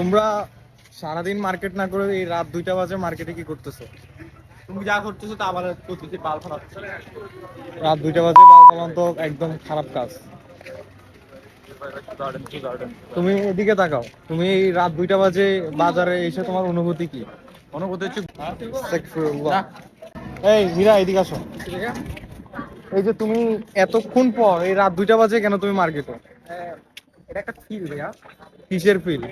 তোমরা সারাদিন মার্কেট না করে এই রাত দুইটা বাজে মার্কেটে কি করতেছো? তুমি যা করতেছো তা আবার করতেছি বাল ফালাচ্ছ। রাত দুইটা বাজে বাল পালন তো একদম খারাপ কাজ। তুমি এদিকে তাকাও। তুমি এই রাত দুইটা বাজে বাজারে এসে তোমার অনুভূতি কি? অনুভূতি হচ্ছে। এই মীরা এদিকে আসো। এই যে তুমি এতক্ষণ পর এই রাত দুইটা বাজে কেন তুমি মার্কেটে এটা একটা ফিল ভাইয়া। কিসের ফিল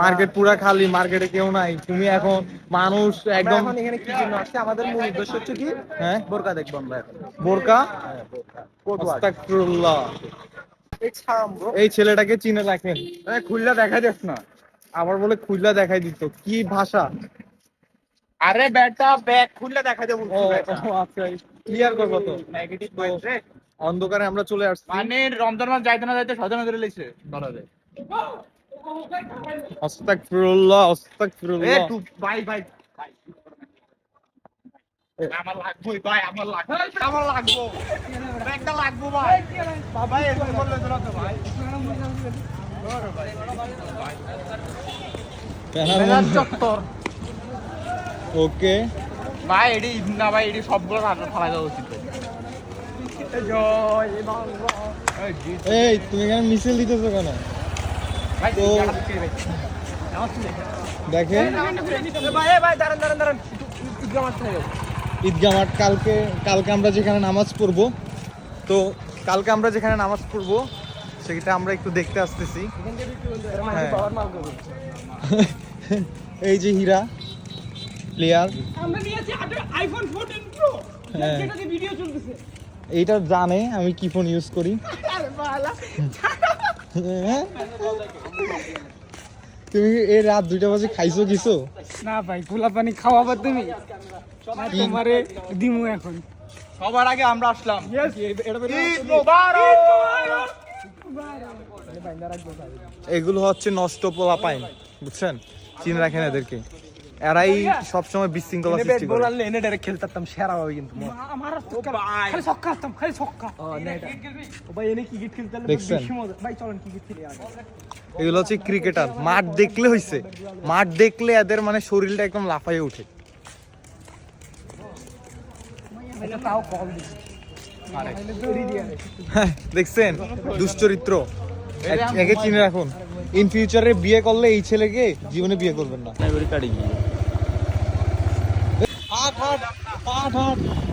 মার্কেট পুরা খালি মার্কেটে কেউ নাই। তুমি এখন মানুষ একদম এখন এখানে কি জন্য আসছে? আমাদের মূল উদ্দেশ্য হচ্ছে কি? হ্যাঁ? বোরকা দেখব আমরা বোরকা? হ্যাঁ আস্তাগফিরুল্লাহ। এই ছেলেটাকে চিনে রাখেন। খুললা দেখা যাস না। আবার বলে খুললা দেখাই দিত। কি ভাষা? আরে বেটা ব্যাগ খুললে দেখা যাব আচ্ছা ক্লিয়ার করব তো। নেগেটিভ অন্ধকারে আমরা চলে আসছি। মানে রমজান মাস যাইতে না যাইতে সজনা ধরে লইছে দরজে আস্তাগফিরুল্লাহ এ টু বাই বাই আমার লাগবো ভাই আমার লাগবো। আমার লাগবো। ব্যাগটা লাগবো ভাই এরকম বললে তো না ভাই ওকে। ভাই এডি না ভাই এডি সবগুলো রান্না ফালা দেওয়া উচিত। এই তুমি এখানে মিছিল দিতেছো কেন? তো- দেখেন। ঈদগাহ মাঠ কালকে কালকে আমরা যেখানে নামাজ পড়ব তো কালকে আমরা যেখানে নামাজ পড়ব সেটা আমরা একটু দেখতে আসতেছি। হ্যাঁ। এই যে হীরা প্লেয়ার আমরা নিয়েছি আইফোন 14 প্রো হ্যাঁ। যেটাতে ভিডিও চলতেছে। এইটা জানে আমি কি ফোন ইউজ করি? তুমি এই রাত দুইটা বাজে খাইছো কিছু না ভাই খোলা পানি খাওয়াবা তুমি? তোমারে দিমু এখন। সবার আগে আমরা আসলাম। এগুলো হচ্ছে নষ্ট পোলা পাইন বুঝছেন? চিনে রাখেন এদেরকে। এরাই সবসময় বিশৃঙ্খলা সৃষ্টি করে। বলালে এনে ডাইরেক্ট খেলতাম সেরা হবে কিন্তু আমার খালি ছক্কা আসতাম খালি ছক্কা। ও ভাই এনে ক্রিকেট খেলতে বেশি মজা ভাই চলেন ক্রিকেট খেলি আগে। এগুলো হচ্ছে ক্রিকেটার মাঠ দেখলে হইছে। মাঠ দেখলে এদের মানে শরীরটা একদম লাফাইয়ে ওঠে। তাও কল হ্যাঁ, দেখছেন? দুশ্চরিত্র। একে চিনে রাখুন। ইন ফিউচারে বিয়ে করলে এই ছেলেকে জীবনে বিয়ে করবেন না। হাট হাট হাট হাট